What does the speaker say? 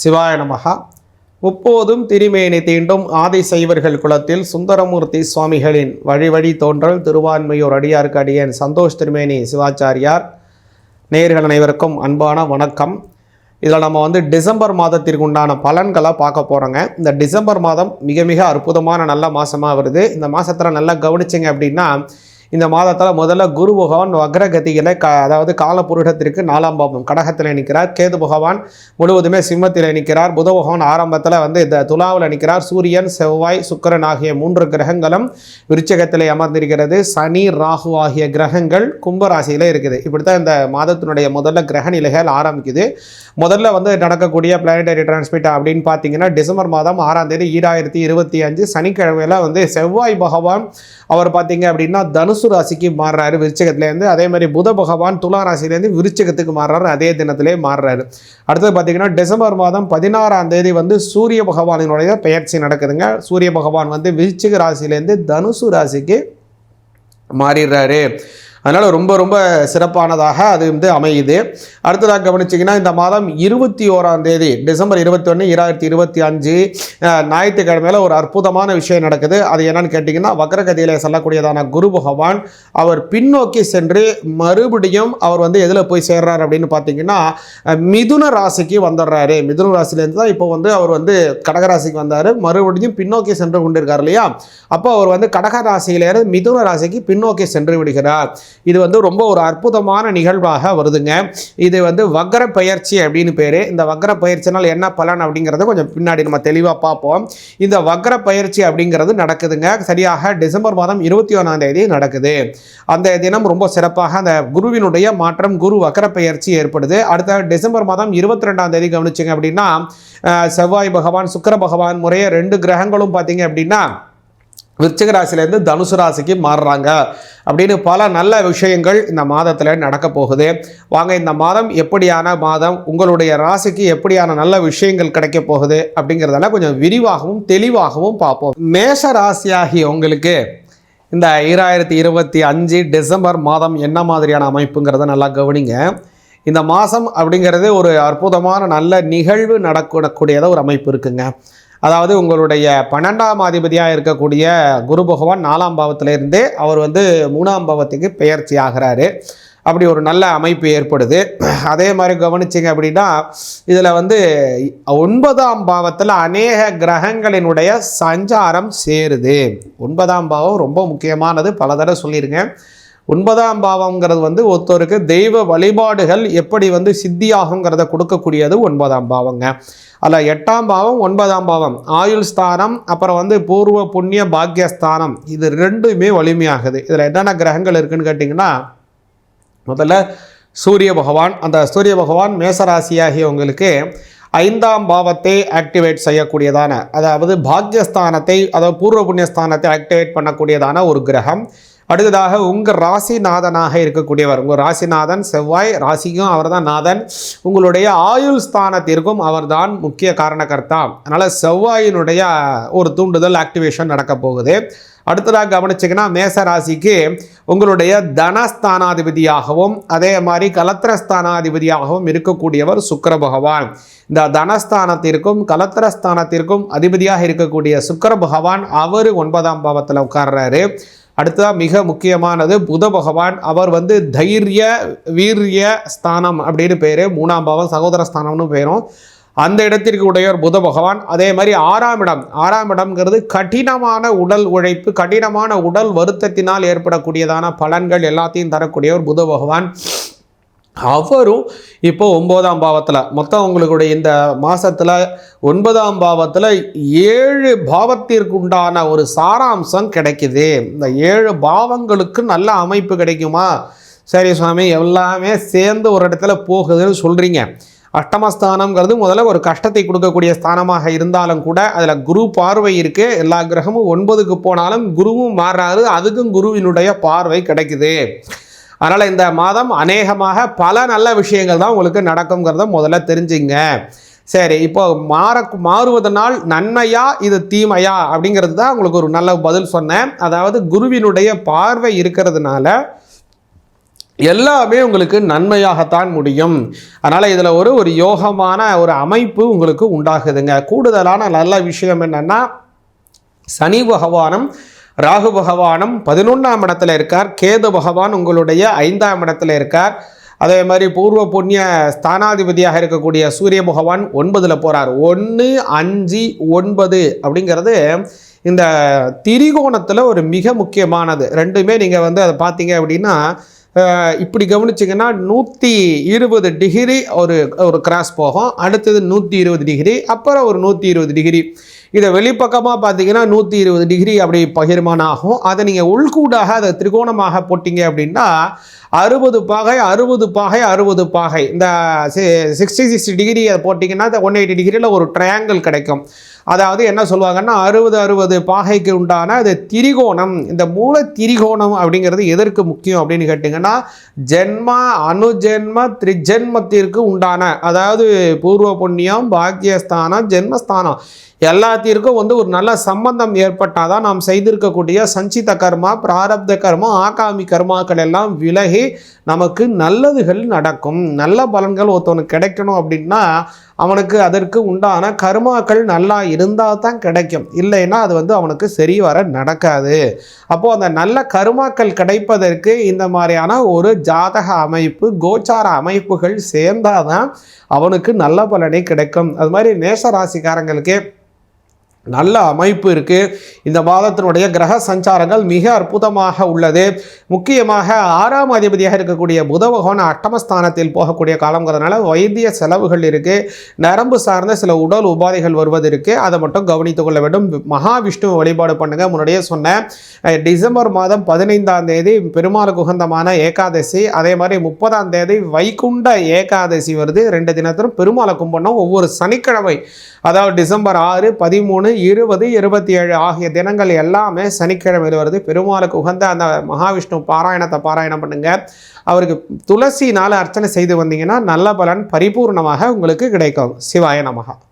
சிவாய நமகா முப்போதும் திருமேனி தீண்டும் ஆதி சைவர்கள் குலத்தில் சுந்தரமூர்த்தி சுவாமிகளின் வழி வழி தோன்றல் திருவான்மையூர் அடியாருக்கு அடியேன் சந்தோஷ் திருமேனி சிவாச்சாரியார். நேர்கள் அனைவருக்கும் அன்பான வணக்கம். இதில் நம்ம வந்து டிசம்பர் மாதத்திற்கு உண்டான பலன்களை பார்க்க போகிறோங்க இந்த டிசம்பர் மாதம் மிக மிக அற்புதமான நல்ல மாதமாக வருது. இந்த மாதத்தில் நல்லா கவனிச்சிங்க அப்படின்னா இந்த மாதத்தில் முதல்ல குரு பகவான் வக்ரகதியில் க அதாவது காலபுருடத்திற்கு நாலாம் பாவம் கடகத்தில் நிற்கிறார். கேது பகவான் முழுவதுமே சிம்மத்தில் நிற்கிறார். புத பகவான் ஆரம்பத்தில் வந்து இந்த துலாவில் நிற்கிறார். சூரியன் செவ்வாய் சுக்கிரன் ஆகிய மூன்று கிரகங்களும் விருச்சகத்தில் அமர்ந்திருக்கிறது. சனி ராகு ஆகிய கிரகங்கள் கும்பராசியில் இருக்குது. இப்படி தான் இந்த மாதத்தினுடைய முதல்ல கிரக நிலைகள் ஆரம்பிக்குது. முதல்ல வந்து நடக்கக்கூடிய பிளானடரி டிரான்ஸ்மிட் அப்படின்னு பார்த்தீங்கன்னா டிசம்பர் மாதம் ஆறாம் தேதி ஈராயிரத்தி இருபத்தி அஞ்சு சனிக்கிழமையில் வந்து செவ்வாய் பகவான் அவர் பார்த்தீங்க அப்படின்னா தனுஷ் தனுசு ராசிக்கு மாறுறாரு. விருச்சகத்துலேருந்து அதே மாதிரி புத பகவான் துலா ராசிலேருந்து விருச்சகத்துக்கு மாறுறாரு. அதே தினத்திலே மாறுறாரு. அடுத்தது பார்த்தீங்கன்னா டிசம்பர் மாதம் பதினாறாம் தேதி வந்து சூரிய பகவானினுடைய பெயர்ச்சி நடக்குதுங்க. சூரிய பகவான் வந்து விருச்சிக ராசிலேருந்து தனுசு ராசிக்கு மாறிடுறாரு. அதனால் ரொம்ப ரொம்ப சிறப்பானதாக அது வந்து அமையுது. அடுத்ததாக கவனிச்சிங்கன்னா இந்த மாதம் இருபத்தி ஓராம் தேதி டிசம்பர் இருபத்தி ஒன்று இராயிரத்தி இருபத்தி அஞ்சு ஞாயிற்றுக்கிழமையில் ஒரு அற்புதமான விஷயம் நடக்குது. அது என்னன்னு கேட்டிங்கன்னா வக்ரகதியில் சொல்லக்கூடியதான குரு பகவான் அவர் பின்னோக்கி சென்று மறுபடியும் அவர் வந்து எதில் போய் சேர்றார் அப்படின்னு பார்த்தீங்கன்னா மிதுன ராசிக்கு வந்துடுறாரு மிதுன ராசிலேருந்து தான் இப்போ வந்து அவர் வந்து கடகராசிக்கு வந்தார். மறுபடியும் பின்னோக்கி சென்று கொண்டிருக்கார் இல்லையா? அப்போ அவர் வந்து கடக ராசியிலேருந்து மிதுன ராசிக்கு பின்னோக்கி சென்று விடுகிறார். இது வந்து ரொம்ப ஒரு அற்புதமான நிகழ்வாக வருதுங்க. இது வந்து வக்ர பயிற்சி அப்படின்னு பேர். இந்த வக்ர பயிற்சினால் என்ன பலன் அப்படிங்கிறத கொஞ்சம் பின்னாடி நம்ம தெளிவாக பார்ப்போம். இந்த வக்ர பயிற்சி அப்படிங்கிறது நடக்குதுங்க. சரியாக டிசம்பர் மாதம் இருபத்தி ஒன்றாம் தேதி நடக்குது. அந்த தினம் ரொம்ப சிறப்பாக அந்த குருவினுடைய மாற்றம் குரு வக்ர பயிற்சி ஏற்படுது. அடுத்த டிசம்பர் மாதம் இருபத்தி ரெண்டாம் தேதி கவனிச்சிங்க அப்படின்னா செவ்வாய் பகவான் சுக்கர பகவான் முறையே ரெண்டு கிரகங்களும் பார்த்தீங்க அப்படின்னா விருச்சிக ராசிலேருந்து தனுசு ராசிக்கு மாறுறாங்க. அப்படின்னு பல நல்ல விஷயங்கள் இந்த மாதத்தில் நடக்க போகுது. வாங்க இந்த மாதம் எப்படியான மாதம்? உங்களுடைய ராசிக்கு எப்படியான நல்ல விஷயங்கள் கிடைக்க போகுது? அப்படிங்கிறதெல்லாம் கொஞ்சம் விரிவாகவும் தெளிவாகவும் பார்ப்போம். மேஷ ராசியாகி உங்களுக்கு இந்த ஈராயிரத்தி இருபத்தி அஞ்சு டிசம்பர் மாதம் என்ன மாதிரியான அமைப்புங்கிறத நல்லா கவனிங்க. இந்த மாதம் அப்படிங்கிறது ஒரு அற்புதமான நல்ல நிகழ்வு நடக்கக்கூடியதாக ஒரு அமைப்பு இருக்குங்க. அதாவது உங்களுடைய பன்னெண்டாம் அதிபதியாக இருக்கக்கூடிய குரு பகவான் நாலாம் பாவத்திலிருந்தே அவர் வந்து மூணாம் பாவத்துக்கு பெயர்ச்சி ஆகிறாரு. அப்படி ஒரு நல்ல அமைப்பு ஏற்படுது. அதே மாதிரி கவனிச்சிங்க அப்படின்னா இதில் வந்து ஒன்பதாம் பாவத்தில் அநேக கிரகங்களினுடைய சஞ்சாரம் சேருது. ஒன்பதாம் பாவம் ரொம்ப முக்கியமானது. பல தடவை சொல்லியிருக்கேன். ஒன்பதாம் பாவம்ங்கிறது வந்து ஒருத்தருக்கு தெய்வ வழிபாடுகள் எப்படி வந்து சித்தியாகுங்கிறத கொடுக்கக்கூடியது ஒன்பதாம் பாவங்க. அதில் எட்டாம் பாவம் ஒன்பதாம் பாவம். ஆயுள் ஸ்தானம் அப்புறம் வந்து பூர்வ புண்ணிய பாக்கியஸ்தானம் இது ரெண்டுமே வலிமையாகுது. இதில் என்னென்ன கிரகங்கள் இருக்குன்னு கேட்டிங்கன்னா முதல்ல சூரிய பகவான். அந்த சூரிய பகவான் மேசராசியாகியவங்களுக்கு ஐந்தாம் பாவத்தை ஆக்டிவேட் செய்யக்கூடியதான அதாவது பாக்யஸ்தானத்தை அதாவது பூர்வ புண்ணியஸ்தானத்தை ஆக்டிவேட் பண்ணக்கூடியதான ஒரு கிரகம். அடுத்ததாக உங்கள் ராசிநாதனாக இருக்கக்கூடியவர். உங்கள் ராசிநாதன் செவ்வாய் ராசிக்கும் அவர்தான் நாதன். உங்களுடைய ஆயுள் ஸ்தானத்திற்கும் அவர்தான் முக்கிய காரணகர்த்தா. அதனால் செவ்வாயினுடைய ஒரு தூண்டுதல் ஆக்டிவேஷன் நடக்க போகுது. அடுத்ததாக கவனிச்சிங்கன்னா மேச ராசிக்கு உங்களுடைய தனஸ்தானாதிபதியாகவும் அதே மாதிரி கலத்திரஸ்தானாதிபதியாகவும் இருக்கக்கூடியவர் சுக்கர பகவான். இந்த தனஸ்தானத்திற்கும் கலத்திரஸ்தானத்திற்கும் அதிபதியாக இருக்கக்கூடிய சுக்கர பகவான் அவர் ஒன்பதாம் பாவத்தில் உட்கார்றாரு. அடுத்ததாக மிக முக்கியமானது புத பகவான். அவர் வந்து தைரிய வீரிய ஸ்தானம் அப்படின்னு பேர். மூணாம் பாவம் சகோதர ஸ்தானம்னு பேரும். அந்த இடத்திற்கு உடையவர் புத பகவான். அதே மாதிரி ஆறாம் இடம். ஆறாம் இடம்ங்கிறது கடினமான உடல் உழைப்பு கடினமான உடல் வருத்தத்தினால் ஏற்படக்கூடியதான பலன்கள் எல்லாத்தையும் தரக்கூடியவர் புத பகவான். அவரும் இப்போ ஒன்பதாம் பாவத்தில் மொத்தம் உங்களுடைய இந்த மாதத்தில் ஒன்பதாம் பாவத்தில் ஏழு பாவத்திற்குண்டான ஒரு சாராம்சம் கிடைக்குது. இந்த ஏழு பாவங்களுக்கு நல்ல அமைப்பு கிடைக்குமா? சரி சுவாமி எல்லாமே சேர்ந்து ஒரு இடத்துல போகுதுன்னு சொல்கிறீங்க அஷ்டமஸ்தானங்கிறது முதல்ல ஒரு கஷ்டத்தை கொடுக்கக்கூடிய ஸ்தானமாக இருந்தாலும் கூட அதில் குரு பார்வை இருக்குது எல்லா கிரகமும் ஒன்பதுக்கு போனாலும் குருவும் மாறாது அதுக்கும் குருவினுடைய பார்வை கிடைக்குது. அதனால் இந்த மாதம் அநேகமாக பல நல்ல விஷயங்கள் தான் உங்களுக்கு நடக்குங்கிறத முதல்ல தெரிஞ்சுங்க. சரி இப்போ மாற மாறுவதனால் நன்மையா இது தீமையா அப்படிங்கிறது தான் உங்களுக்கு ஒரு நல்ல பதில் சொன்னேன். அதாவது குருவினுடைய பார்வை இருக்கிறதுனால எல்லாமே உங்களுக்கு நன்மையாகத்தான் முடியும். அதனால் இதில் ஒரு ஒரு யோகமான ஒரு அமைப்பு உங்களுக்கு உண்டாகுதுங்க. கூடுதலான நல்ல விஷயம் என்னென்னா சனி பகவானும் ராகு பகவானும் பதினொன்றாம் இடத்துல இருக்கார். கேது பகவான் உங்களுடைய ஐந்தாம் இடத்துல இருக்கார். அதே மாதிரி பூர்வ புண்ணிய ஸ்தானாதிபதியாக இருக்கக்கூடிய சூரிய பகவான் ஒன்பதில் போகிறார் ஒன்று அஞ்சு ஒன்பது அப்படிங்கிறது இந்த திரிகோணத்தில் ஒரு மிக முக்கியமானது. ரெண்டுமே நீங்கள் வந்து அதை பார்த்தீங்க அப்படின்னா இப்படி கவனிச்சிங்கன்னா நூற்றி இருபது டிகிரி ஒரு ஒரு கிராஸ் போகும். அடுத்தது நூற்றி இருபது டிகிரி அப்புறம் ஒரு நூற்றி இருபது டிகிரி இதை வெளிப்பக்கமாக பார்த்தீங்கன்னா நூற்றி இருபது டிகிரி அப்படி பகிர்மானம் ஆகும். அதை நீங்கள் உள்கூடாக அதை திரிகோணமாக போட்டிங்க அப்படின்னா அறுபது பாகை அறுபது பாகை அறுபது பாகை. இந்த சிக்ஸ்டி சிக்ஸ்டி டிகிரி அதை போட்டிங்கன்னா ஒன் எயிட்டி டிகிரியில் ஒரு ட்ரையாங்கிள் கிடைக்கும். அதாவது என்ன சொல்லுவாங்கன்னா அறுபது அறுபது பாகைக்கு உண்டான அது திரிகோணம். இந்த மூல திரிகோணம் அப்படிங்கிறது எதற்கு முக்கியம் அப்படின்னு கேட்டிங்கன்னா ஜென்ம அணுஜென்ம திரிஜென்மத்திற்கு உண்டான அதாவது பூர்வ புண்ணியம் பாக்கியஸ்தானம் ஜென்மஸ்தானம் எல்லாத்திற்கும் வந்து ஒரு நல்ல சம்பந்தம் ஏற்பட்டால் தான் நாம் செய்திருக்கக்கூடிய சஞ்சித கர்மா பிராரப்த கர்மா ஆகாமி கர்மாக்கள் எல்லாம் விலகி நமக்கு நல்லதுகள் நடக்கும். நல்ல பலன்கள் ஒருத்தவனுக்கு கிடைக்கணும் அப்படின்னா அவனுக்கு அதற்கு உண்டான கர்மாக்கள் நல்லா இருந்தால் தான் கிடைக்கும். இல்லைன்னா அது வந்து அவனுக்கு சரி வர நடக்காது. அப்போது அந்த நல்ல கர்மாக்கள் கிடைப்பதற்கு இந்த மாதிரியான ஒரு ஜாதக அமைப்பு கோச்சார அமைப்புகள் சேர்ந்தால் தான் அவனுக்கு நல்ல பலனே கிடைக்கும். அது மாதிரி நேச ராசிக்காரங்களுக்கு நல்ல அமைப்பு இருக்குது இந்த மாதத்தினுடைய கிரக சஞ்சாரங்கள் மிக அற்புதமாக உள்ளது. முக்கியமாக ஆறாம் அதிபதியாக இருக்கக்கூடிய புத பகவான் அட்டமஸ்தானத்தில் போகக்கூடிய காலங்கிறதுனால வைத்திய செலவுகள் இருக்குது நரம்பு சார்ந்த சில உடல் உபாதைகள் வருவது இருக்குது அதை மட்டும் கவனித்துக் கொள்ள வேண்டும். மகாவிஷ்ணு வழிபாடு பண்ணுங்க. முன்னாடியே சொன்னேன். டிசம்பர் மாதம் பதினைந்தாம் தேதி பெருமாளுக்கு உகந்தமான ஏகாதசி. அதே மாதிரி முப்பதாம் தேதி வைகுண்ட ஏகாதசி வருது. ரெண்டு தினத்திலும் பெருமாளை கும்பிடணும். ஒவ்வொரு சனிக்கிழமை அதாவது டிசம்பர் ஆறு பதிமூணு இருபது இருபத்தி ஏழு ஆகிய தினங்கள் எல்லாமே சனிக்கிழமையில் வருது பெருமாளுக்கு உகந்த அந்த மகாவிஷ்ணு பாராயணத்தை பாராயணம் பண்ணுங்க. அவருக்கு துளசினால் அர்ச்சனை செய்து வந்தீங்கன்னா நல்ல பலன் பரிபூர்ணமாக உங்களுக்கு கிடைக்கும். சிவாய நமகா